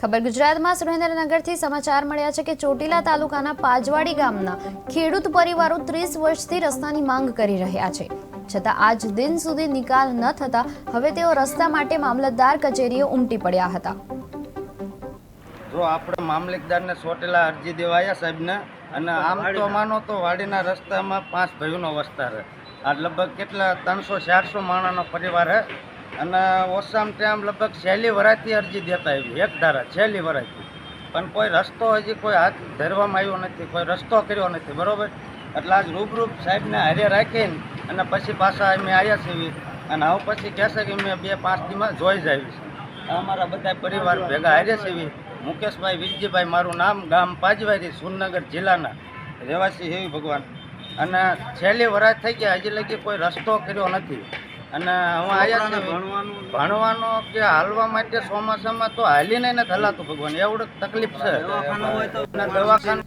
ખબર ગુજરાતમાં સુરેન્દ્રનગરથી સમાચાર મળ્યા છે કે ચોટીલા તાલુકાના પાજવાડી ગામના ખેડૂત પરિવારો ત્રીસ વર્ષથી રસ્તાની માંગ કરી રહ્યા છે. છતાં આજ દિન સુધી નિકાલ ન થતા હવે તેઓ રસ્તા માટે મામલતદાર કચેરીએ ઉમટી પડ્યા હતા. જો આપણે મામલતદારને ચોટીલા અરજી દેવાયા સાહેબને, અને આમ તો માનો તો વાડીના રસ્તામાં પાંચ ભાઈઓનો વસ્તાર આ લગભગ કેટલા? ત્રણસો, ચારસો માણસનો પરિવાર છે. અને ઓછામાં ટાઈમ લગભગ છેલ્લી વરાથી અરજી દેતા આવી, એક ધારા, છેલ્લી વરાથી પણ કોઈ રસ્તો હજી કોઈ હાથ ધરવામાં આવ્યો નથી, કોઈ રસ્તો કર્યો નથી, બરોબર? એટલે આજ રૂબરૂપ સાહેબને હારે રાખીને અને પછી પાછા અમે આવ્યા છીએ અને હવે પછી કહેશે કે મેં બે પાંચ દીમાં જોઈ જ આવી છે અમારા બધા પરિવાર ભેગા હારે છીએ મુકેશભાઈ વિજયભાઈ મારું નામ ગામ પાજવારી, સુરનગર જિલ્લાના રહેવાસી હેવી ભગવાન. અને છેલ્લી વરાત થઈ ગયા હજી લગી કોઈ રસ્તો કર્યો નથી. અને હું આવ્યા છે. ભણવાનો? કે હાલવા માટે ચોમાસામાં તો હાલીને નથી હલાતું ભગવાન. એવડું તકલીફ છે. દવાખાનું